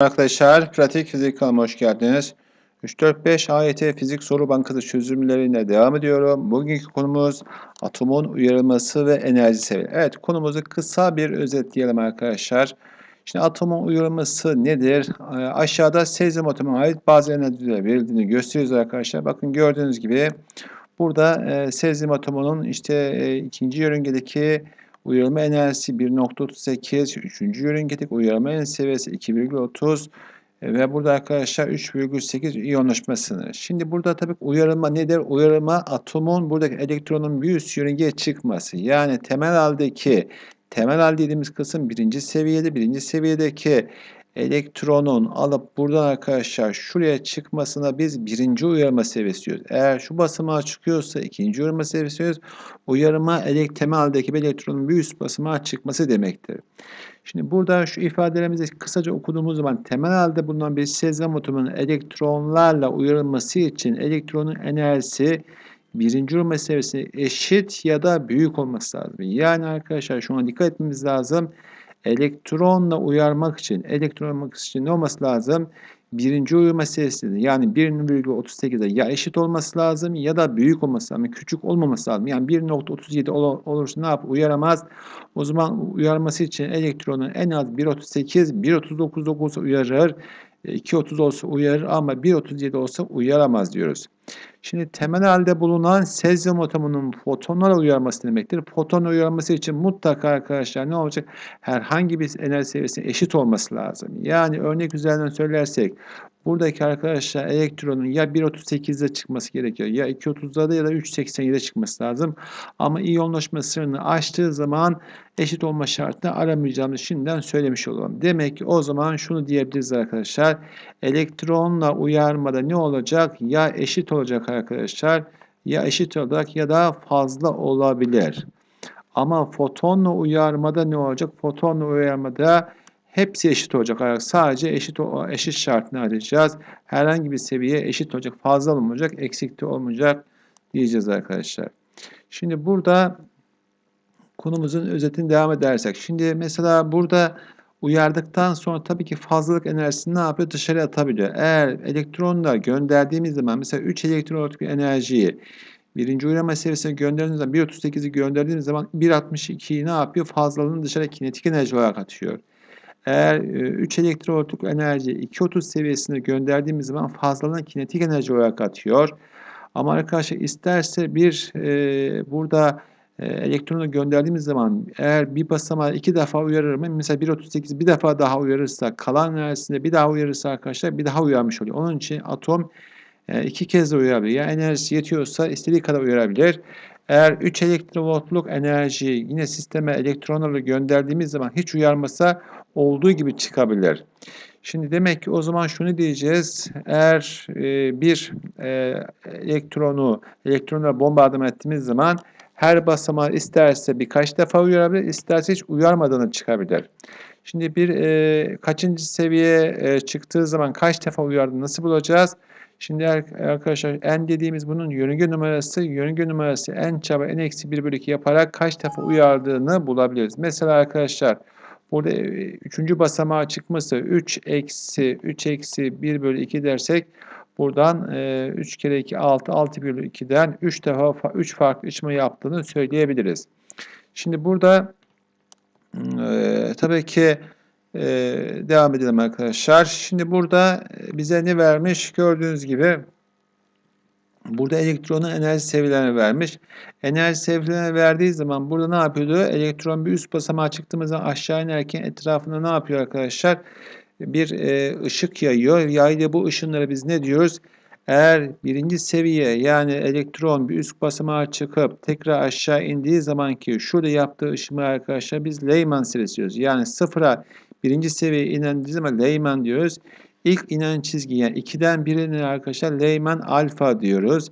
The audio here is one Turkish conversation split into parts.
Arkadaşlar pratik fizik kanalıma hoş geldiniz. 3-4-5 AYT fizik soru bankası çözümlerine devam ediyorum. Bugünkü konumuz atomun uyarılması ve enerji seviyeleri. Evet konumuzu kısa bir özetleyelim arkadaşlar. Şimdi atomun uyarılması nedir? Ee, aşağıda sezyum atomuna ait bazı enerjiler verildiğini gösteriyoruz arkadaşlar. Bakın gördüğünüz gibi burada e, sezyum atomunun işte e, ikinci yörüngedeki Uyarılma enerjisi 1.38, üçüncü yörüngedeki uyarılma enerji seviyesi 2,30 e, ve burada arkadaşlar 3,8 iyonlaşma sınırı. Şimdi burada tabii uyarılma nedir? Uyarılma atomun buradaki elektronun bir üst yörüngeye çıkması. Yani temel haldeki temel hal dediğimiz kısım birinci seviyede. Birinci seviyedeki elektronun alıp buradan arkadaşlar şuraya çıkmasına biz birinci uyarma seviyesi diyoruz. Eğer şu basamağa çıkıyorsa ikinci uyarma seviyesi diyoruz. Uyarma elek temeldeki bir elektronun bir üst basamağa çıkması demektir. Şimdi burada şu ifadelerimizi kısaca okuduğumuz zaman temel halde bulunan bir sezyum atomunun elektronlarla uyarılması için elektronun enerjisi birinci uyarma seviyesi eşit ya da büyük olması lazım. Yani arkadaşlar şuna dikkat etmemiz lazım elektronla uyarmak için, elektron uyarmak için ne olması lazım? Birinci uyarma seviyesi yani 1,38'e ya eşit olması lazım ya da büyük olması lazım. Küçük olmaması lazım. Yani 1.37 ol olursa ne yap? Uyaramaz. O zaman uyarması için elektronun en az 1.38, 1.39 olsa uyarır. 2.30 olsa uyarır ama 1.37 olsa uyaramaz diyoruz. Şimdi temel halde bulunan sezyum atomunun fotonlara uyarması demektir. Foton uyarması için mutlaka arkadaşlar ne olacak? Herhangi bir enerji seviyesi eşit olması lazım. Yani örnek üzerinden söylersek buradaki arkadaşlar elektronun ya 1.38'de çıkması gerekiyor ya 2.30'da ya da 3.87'de çıkması lazım. Ama iyonlaşma sınırını aştığı zaman eşit olma şartını aramayacağımızı şimdiden söylemiş olalım. Demek ki o zaman şunu diyebiliriz arkadaşlar. Elektronla uyarmada ne olacak? Ya eşit olacak arkadaşlar ya eşit olacak ya da fazla olabilir. Ama fotonla uyarmada ne olacak? Fotonla uyarmada hepsi eşit olacak. Sadece eşit eşit şartını arayacağız. Herhangi bir seviye eşit olacak. Fazla olmayacak, eksik de olmayacak diyeceğiz arkadaşlar. Şimdi burada konumuzun özetini devam edersek. Şimdi mesela burada uyardıktan sonra tabii ki fazlalık enerjisini ne yapıyor? Dışarı atabiliyor. Eğer elektronlar gönderdiğimiz zaman mesela 3 elektronluk enerjiyi birinci uyarma seviyesine gönderdiğimiz zaman 1.38'i gönderdiğimiz zaman 1.62'yi ne yapıyor? Fazlalığını dışarı kinetik enerji olarak atıyor. Eğer 3 elektronluk enerjiyi 2.30 seviyesine gönderdiğimiz zaman fazlalığını kinetik enerji olarak atıyor. Ama arkadaşlar isterse bir e, burada e, elektronu gönderdiğimiz zaman eğer bir basamağı iki defa uyarır mı? Mesela 1.38 bir defa daha uyarırsa kalan enerjisinde bir daha uyarırsa arkadaşlar bir daha uyarmış oluyor. Onun için atom e, iki kez de uyarabilir. Yani enerjisi yetiyorsa istediği kadar uyarabilir. Eğer 3 elektrovoltluk enerjiyi yine sisteme elektronlarla gönderdiğimiz zaman hiç uyarmasa olduğu gibi çıkabilir. Şimdi demek ki o zaman şunu diyeceğiz. Eğer e, bir e, elektronu elektronla bombardıman ettiğimiz zaman her basamağı isterse birkaç defa uyarabilir, isterse hiç uyarmadan çıkabilir. Şimdi bir e, kaçıncı seviye e, çıktığı zaman kaç defa uyardı nasıl bulacağız? Şimdi arkadaşlar n dediğimiz bunun yörünge numarası, yörünge numarası n çarpı n eksi 1 bölü 2 yaparak kaç defa uyardığını bulabiliriz. Mesela arkadaşlar burada 3. E, basamağa çıkması 3 eksi 3 eksi 1 bölü 2 dersek Buradan e, 3 kere 2 6, 6 bölü 2'den 3 defa 3 farklı işlemi yaptığını söyleyebiliriz. Şimdi burada e, tabii ki e, devam edelim arkadaşlar. Şimdi burada bize ne vermiş? Gördüğünüz gibi burada elektronun enerji seviyelerini vermiş. Enerji seviyelerini verdiği zaman burada ne yapıyordu? Elektron bir üst basamağa çıktığımız zaman aşağı inerken etrafında ne yapıyor arkadaşlar? bir e, ışık yayıyor. Yayda bu ışınlara biz ne diyoruz? Eğer birinci seviye yani elektron bir üst basamağa çıkıp tekrar aşağı indiği zaman ki şurada yaptığı ışımı arkadaşlar biz Leyman serisi diyoruz. Yani sıfıra birinci seviye inendiği zaman Leyman diyoruz. İlk inen çizgi yani 2'den 1'e inen arkadaşlar Leyman alfa diyoruz.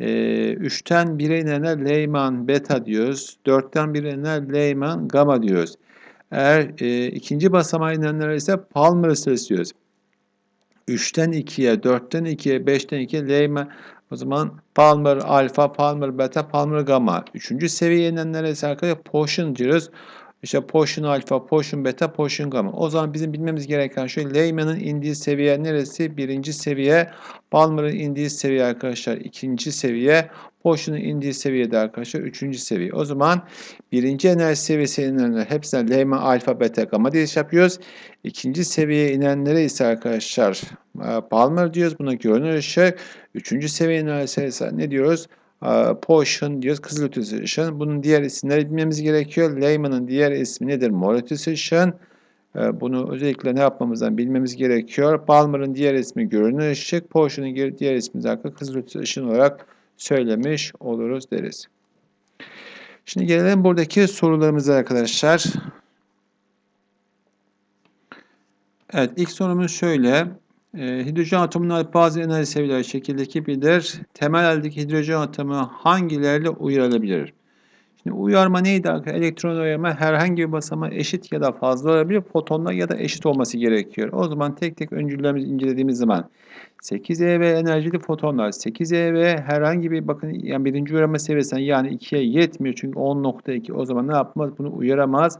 E, 3'ten 1'e inene Leyman beta diyoruz. 4'ten 1'e inene Leyman gamma diyoruz. Eğer e, ikinci basamağa inenler ise Palmer sırası diyoruz. 3'ten 2'ye, 4'ten 2'ye, 5'ten 2'ye Lehman o zaman Palmer alfa, Palmer beta, Palmer gamma. Üçüncü seviye inenlere ise arkadaşlar Potion diyoruz. İşte portion alfa, portion beta, portion gamma. O zaman bizim bilmemiz gereken şu Lehman'ın indiği seviye neresi? Birinci seviye. Balmer'ın indiği seviye arkadaşlar ikinci seviye. Portion'un indiği seviyede arkadaşlar üçüncü seviye. O zaman birinci enerji seviyesine inenler hepsine Lehman alfa, beta, gamma diye iş yapıyoruz. İkinci seviyeye inenlere ise arkadaşlar Balmer diyoruz. Buna görünür ışık. Üçüncü seviye enerji ise ne diyoruz? Potion diyoruz. Kızıl ışın. Bunun diğer isimleri bilmemiz gerekiyor. Lehman'ın diğer ismi nedir? Mor ötesi ışın. Bunu özellikle ne yapmamızdan bilmemiz gerekiyor. Balmer'ın diğer ismi görünür ışık. Potion'un diğer ismi zaten kızıl ışın olarak söylemiş oluruz deriz. Şimdi gelelim buradaki sorularımıza arkadaşlar. Evet ilk sorumuz şöyle. E, hidrojen atomunun bazı enerji seviyeleri şekildeki bilir. Temel haldeki hidrojen atomu hangilerle uyarılabilir? Şimdi uyarma neydi? Elektron uyarma herhangi bir basama eşit ya da fazla olabilir. Fotonla ya da eşit olması gerekiyor. O zaman tek tek öncüllerimizi incelediğimiz zaman 8 eV enerjili fotonlar 8 eV herhangi bir bakın yani birinci uyarma seviyesinden yani 2'ye yetmiyor çünkü 10.2 o zaman ne yapmaz? Bunu uyaramaz.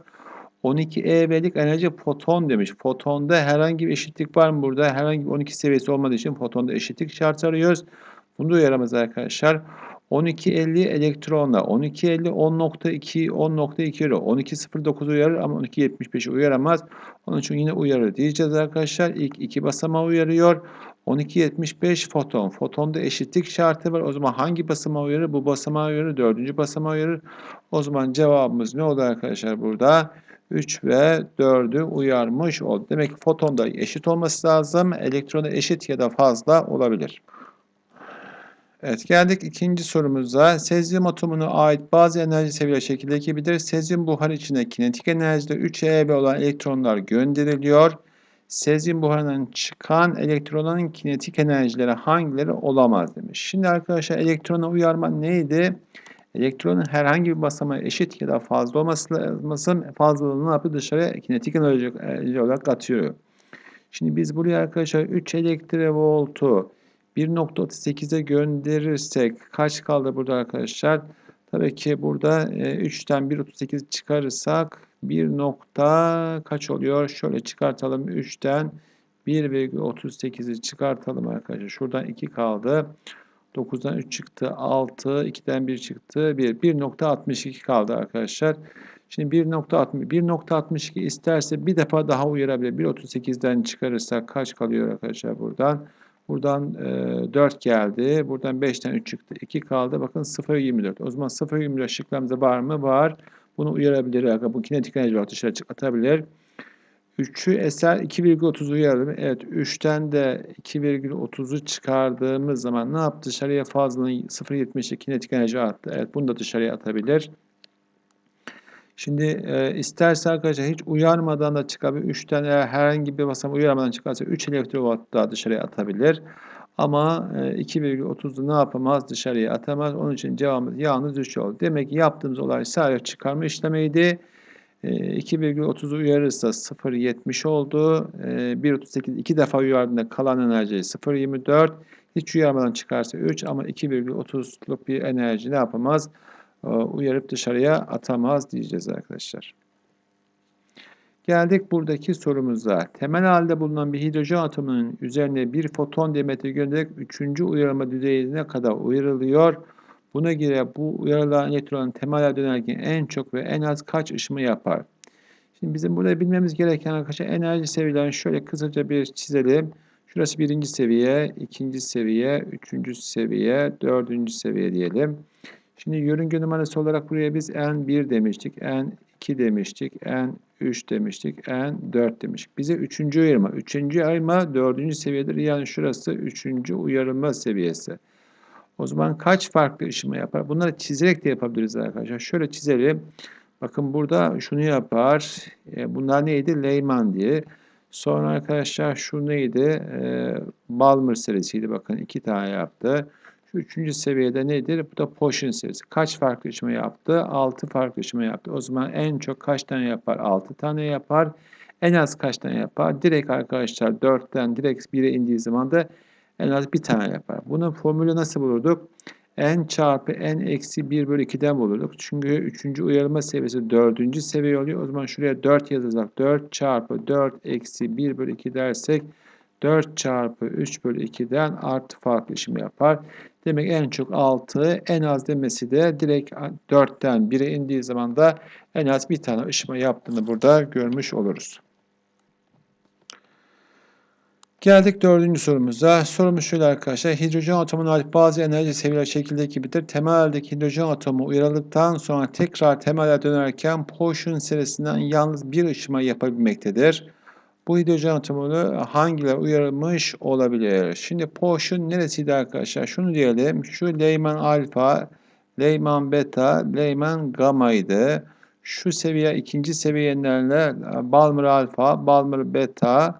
12 eV'lik enerji foton demiş. Fotonda herhangi bir eşitlik var mı burada? Herhangi bir 12 seviyesi olmadığı için fotonda eşitlik şartı arıyoruz. Bunu da uyaramaz arkadaşlar. 1250 elektronla 1250 10.2 10.2 uyarır. 12.09 uyarır ama 12.75 uyaramaz. Onun için yine uyarır diyeceğiz arkadaşlar. İlk iki basamağı uyarıyor. 12.75 foton. Fotonda eşitlik şartı var. O zaman hangi basamağı uyarır? Bu basamağı uyarır. Dördüncü basamağı uyarır. O zaman cevabımız ne oldu arkadaşlar burada? 3 ve 4'ü uyarmış oldu. Demek ki fotonda eşit olması lazım. Elektronu eşit ya da fazla olabilir. Evet geldik ikinci sorumuza. Sezyum atomuna ait bazı enerji seviyeleri şekildeki bilir. Sezyum buharı içine kinetik enerjide 3 eV olan elektronlar gönderiliyor. Sezyum buharından çıkan elektronların kinetik enerjileri hangileri olamaz demiş. Şimdi arkadaşlar elektrona uyarma neydi? Elektronun herhangi bir basamağa eşit ya da fazla olması. Fazlalığını ne yapıyor? Dışarıya kinetik enerji olarak atıyor. Şimdi biz buraya arkadaşlar 3 elektrovoltu 1.38'e gönderirsek kaç kaldı burada arkadaşlar? Tabii ki burada 3'ten 1.38 çıkarırsak 1 nokta kaç oluyor? Şöyle çıkartalım 3'ten 1,38'i çıkartalım arkadaşlar. Şuradan 2 kaldı. 9'dan 3 çıktı 6, 2'den 1 çıktı 1. 1.62 kaldı arkadaşlar. Şimdi 1.60 1.62 isterse bir defa daha uyarabilir. 1.38'den çıkarırsak kaç kalıyor arkadaşlar buradan? Buradan e, 4 geldi. Buradan 5'ten 3 çıktı. 2 kaldı. Bakın 0.24. O zaman 0.24 şıklarımızda var mı? Var. Bunu uyarabilir. Bu kinetik enerji olarak dışarı atabilir. 3'ü eser 2,30'u uyaralım. Evet 3'ten de 2,30'u çıkardığımız zaman ne yaptı? Dışarıya fazlalığın 0,72 kinetik enerji attı. Evet bunu da dışarıya atabilir. Şimdi e, isterse arkadaşlar hiç uyarmadan da çıkabilir. 3'ten eğer herhangi bir basam uyarmadan çıkarsa 3 elektrowatt daha dışarıya atabilir. Ama e, 2,30'u ne yapamaz? Dışarıya atamaz. Onun için cevabımız yalnız 3 oldu. Demek ki yaptığımız olay sadece çıkarma işlemiydi. 2,30'u ee, uyarırsa 0,70 oldu. 1,38 ee, iki defa uyardığında kalan enerji 0,24. Hiç uyarmadan çıkarsa 3 ama 2,30'luk bir enerji ne yapamaz? Ee, uyarıp dışarıya atamaz diyeceğiz arkadaşlar. Geldik buradaki sorumuza. Temel halde bulunan bir hidrojen atomunun üzerine bir foton demeti göndererek 3. uyarma düzeyine kadar uyarılıyor. Buna göre bu uyarılan elektronun temele dönerken en çok ve en az kaç ışıma yapar? Şimdi bizim burada bilmemiz gereken arkadaşlar enerji seviyelerini şöyle kısaca bir çizelim. Şurası birinci seviye, ikinci seviye, üçüncü seviye, dördüncü seviye diyelim. Şimdi yörünge numarası olarak buraya biz N1 demiştik, N2 demiştik, N3 demiştik, N4 demiştik. Bize üçüncü uyarma. Üçüncü uyarma dördüncü seviyedir. Yani şurası üçüncü uyarılma seviyesi. O zaman kaç farklı ışıma yapar? Bunları çizerek de yapabiliriz arkadaşlar. Şöyle çizelim. Bakın burada şunu yapar. E, bunlar neydi? Leyman diye. Sonra arkadaşlar şu neydi? E, Balmer serisiydi. Bakın iki tane yaptı. Şu üçüncü seviyede nedir? Bu da Potion serisi. Kaç farklı ışıma yaptı? Altı farklı ışıma yaptı. O zaman en çok kaç tane yapar? Altı tane yapar. En az kaç tane yapar? Direkt arkadaşlar dörtten direkt 1'e indiği zaman da en az bir tane yapar. Bunun formülü nasıl bulurduk? n çarpı n eksi 1 bölü 2'den bulurduk. Çünkü 3. uyarılma seviyesi 4. seviye oluyor. O zaman şuraya 4 yazacak. 4 çarpı 4 eksi 1 bölü 2 dersek 4 çarpı 3 bölü 2'den artı farklı işimi yapar. Demek en çok 6, en az demesi de direkt 4'ten 1'e indiği zaman da en az bir tane ışıma yaptığını burada görmüş oluruz. Geldik dördüncü sorumuza. Sorumuz şöyle arkadaşlar. Hidrojen atomuna ait bazı enerji seviyeleri şekildeki gibidir. Temeldeki hidrojen atomu uyarıldıktan sonra tekrar temele dönerken Poisson serisinden yalnız bir ışıma yapabilmektedir. Bu hidrojen atomunu hangileri uyarılmış olabilir? Şimdi Poisson neresiydi arkadaşlar? Şunu diyelim. Şu Leyman alfa, Leyman beta, Leyman gamma idi. Şu seviye ikinci seviyelerle Balmer alfa, Balmer beta,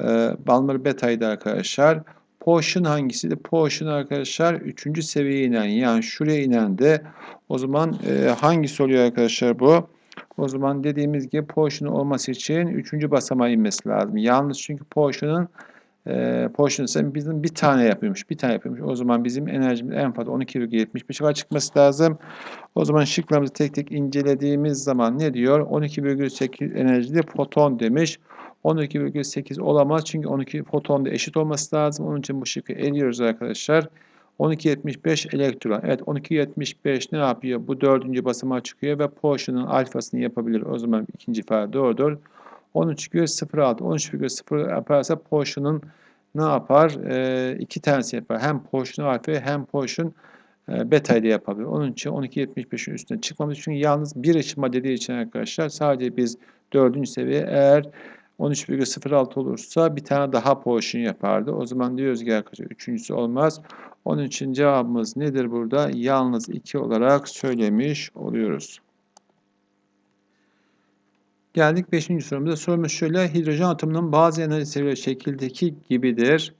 e, Balmer beta'ydı arkadaşlar. Potion hangisiydi? Potion arkadaşlar 3. seviyeye inen yani şuraya inen de o zaman e, hangisi oluyor arkadaşlar bu? O zaman dediğimiz gibi Potion olması için 3. basamağa inmesi lazım. Yalnız çünkü Potion'un e, Potion ise bizim bir tane yapıyormuş. Bir tane yapıyormuş. O zaman bizim enerjimiz en fazla 12,75 var çıkması lazım. O zaman şıklarımızı tek tek incelediğimiz zaman ne diyor? 12,8 enerjili foton demiş. 12,8 olamaz çünkü 12 foton da eşit olması lazım. Onun için bu şıkkı eliyoruz arkadaşlar. 12.75 elektron. Evet 12.75 ne yapıyor? Bu dördüncü basamağa çıkıyor ve Potion'un alfasını yapabilir. O zaman ikinci ifade doğrudur. 13,06 13,0 yaparsa Potion'un ne yapar? E, iki tanesi yapar. Hem Potion alfa hem Potion e, beta ile yapabilir. Onun için 12.75'in üstüne çıkmamız için yalnız bir ışıma dediği için arkadaşlar sadece biz dördüncü seviye eğer 13,06 olursa bir tane daha portion yapardı. O zaman diyoruz ki arkadaşlar üçüncüsü olmaz. Onun için cevabımız nedir burada? Yalnız 2 olarak söylemiş oluyoruz. Geldik 5. sorumuza. Sorumuz şöyle. Hidrojen atomunun bazı enerji seviyeleri şekildeki gibidir.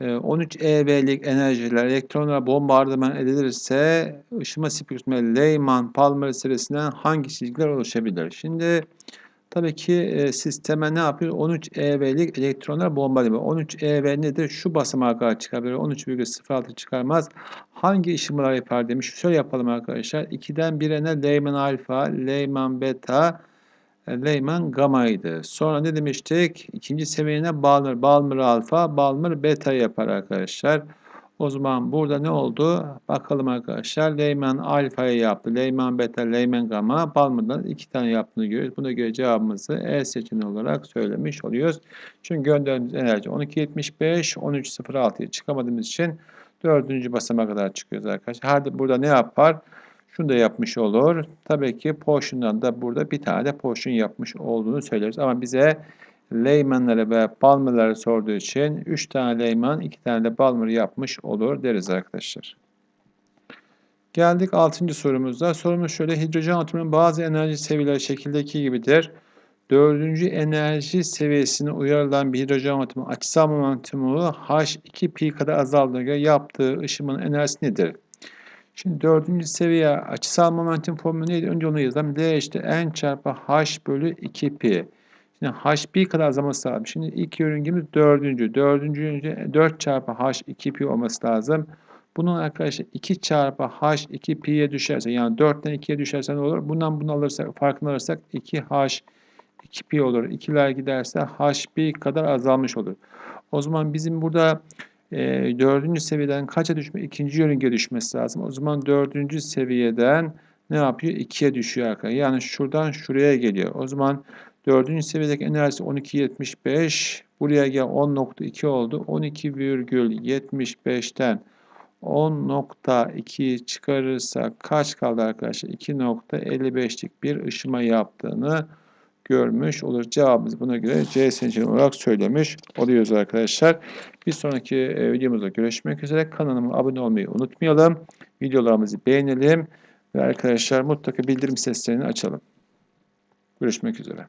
13 ee, eV'lik enerjiler elektronlara bombardıman edilirse ışıma spektrumel Leyman-Palmer serisinden hangi çizgiler oluşabilir? Şimdi Tabii ki e, sisteme ne yapıyor? 13 eV'lik elektronlar bombalıyor. 13 eV nedir? Şu basamağa kadar çıkabilir. 13,06 çıkarmaz. Hangi ışınlar yapar demiş. Şöyle yapalım arkadaşlar. 2'den 1'e ne? Leyman alfa, Leyman beta, e, Leyman gamma'ydı. Sonra ne demiştik? İkinci seviyene Balmer, Balmer alfa, Balmer beta yapar arkadaşlar. O zaman burada ne oldu? Bakalım arkadaşlar. Leyman alfa'yı yaptı. Leyman beta, Leyman gamma. Palmer'dan iki tane yaptığını görüyoruz. Buna göre cevabımızı E seçeneği olarak söylemiş oluyoruz. Çünkü gönderdiğimiz enerji 12.75, 13.06'ya çıkamadığımız için dördüncü basama kadar çıkıyoruz arkadaşlar. Hadi burada ne yapar? Şunu da yapmış olur. Tabii ki portion'dan da burada bir tane de portion yapmış olduğunu söyleriz. Ama bize Lehman'ları ve Balmer'ları sorduğu için 3 tane Lehman, 2 tane de Balmer yapmış olur deriz arkadaşlar. Geldik 6. sorumuza. Sorumuz şöyle. Hidrojen atomunun bazı enerji seviyeleri şekildeki gibidir. Dördüncü enerji seviyesine uyarılan bir hidrojen atomu açısal momentumu H2 pi kadar azaldığına göre yaptığı ışımın enerjisi nedir? Şimdi dördüncü seviye açısal momentum formülü neydi? Önce onu yazalım. D işte n çarpı h bölü 2 pi. Şimdi h1 kadar azalması lazım. Şimdi ilk yörüngemiz dördüncü. Dördüncü önce 4 çarpı h2 pi olması lazım. Bunun arkadaşlar 2 çarpı h2 pi'ye düşerse yani 4'ten 2'ye düşerse ne olur? Bundan bunu alırsak farkını alırsak 2h 2 pi olur. 2'ler giderse h1 kadar azalmış olur. O zaman bizim burada e, dördüncü seviyeden kaça düşme? İkinci yörünge düşmesi lazım. O zaman dördüncü seviyeden ne yapıyor? 2'ye düşüyor arkadaşlar. Yani şuradan şuraya geliyor. O zaman Dördüncü seviyedeki enerjisi 12.75. Buraya gel 10.2 oldu. 12,75'ten 10.2 çıkarırsak kaç kaldı arkadaşlar? 2.55'lik bir ışıma yaptığını görmüş olur. Cevabımız buna göre C seçeneği olarak söylemiş oluyoruz arkadaşlar. Bir sonraki e, videomuzda görüşmek üzere. Kanalıma abone olmayı unutmayalım. Videolarımızı beğenelim. Ve arkadaşlar mutlaka bildirim seslerini açalım. Görüşmek üzere.